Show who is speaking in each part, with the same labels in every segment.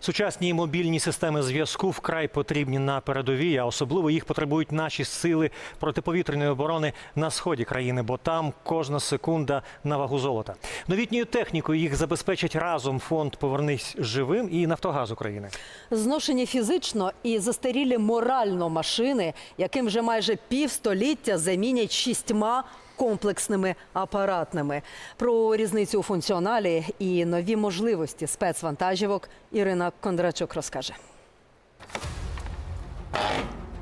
Speaker 1: Сучасні мобільні системи зв'язку вкрай потрібні на передовій, а особливо їх потребують наші сили протиповітряної оборони на сході країни, бо там кожна секунда на вагу золота. Новітньою технікою їх забезпечить разом фонд Повернись живим і Нафтогаз України.
Speaker 2: Зношені фізично і застарілі морально машини, яким вже майже півстоліття замінять шістьма комплексними апаратними. Про різницю у функціоналі і нові можливості спецвантажівок Ірина Кондрачук розкаже.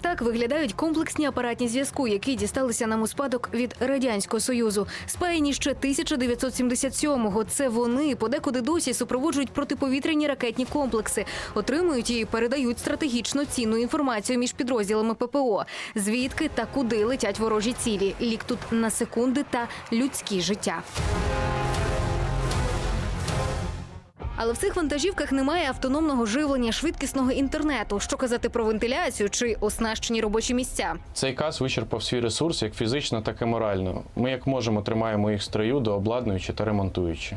Speaker 3: Так виглядають комплексні апаратні зв'язку, які дісталися нам у спадок від радянського союзу. Спаяні ще 1977-го. Це вони подекуди досі супроводжують протиповітряні ракетні комплекси, отримують і передають стратегічно цінну інформацію між підрозділами ППО. Звідки та куди летять ворожі цілі? Лік тут на секунди та людські життя. Але в цих вантажівках немає автономного живлення швидкісного інтернету. Що казати про вентиляцію чи оснащені робочі місця?
Speaker 4: Цей каз вичерпав свій ресурс як фізично, так і морально. Ми як можемо тримаємо їх строю, дообладнуючи та ремонтуючи.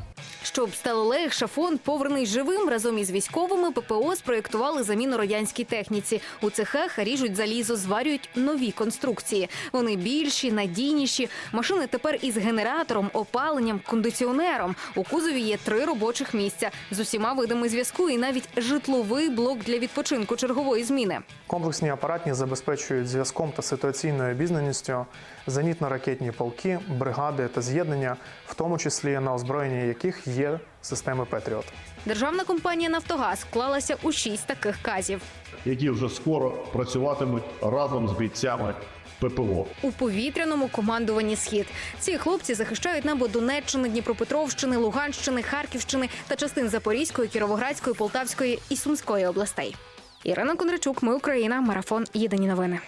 Speaker 3: Щоб стало легше, фонд повернись живим разом із військовими ППО спроєктували заміну радянській техніці. У цехах ріжуть залізо, зварюють нові конструкції. Вони більші, надійніші. Машини тепер із генератором, опаленням, кондиціонером. У кузові є три робочих місця з усіма видами зв'язку і навіть житловий блок для відпочинку чергової зміни.
Speaker 5: Комплексні апаратні забезпечують зв'язком та ситуаційною обізнаністю зенітно-ракетні полки, бригади та з'єднання, в тому числі на озброєнні яких є системи Петріот.
Speaker 3: Державна компанія Нафтогаз вклалася у шість таких казів.
Speaker 6: які вже скоро працюватимуть разом з бійцями ППО.
Speaker 3: у повітряному командуванні Схід. Ці хлопці захищають небо Донеччини, Дніпропетровщини, Луганщини, Харківщини та частин Запорізької, Кіровоградської, Полтавської і Сумської областей. Ірина Кондрачук, ми Україна, марафон. Єдині новини.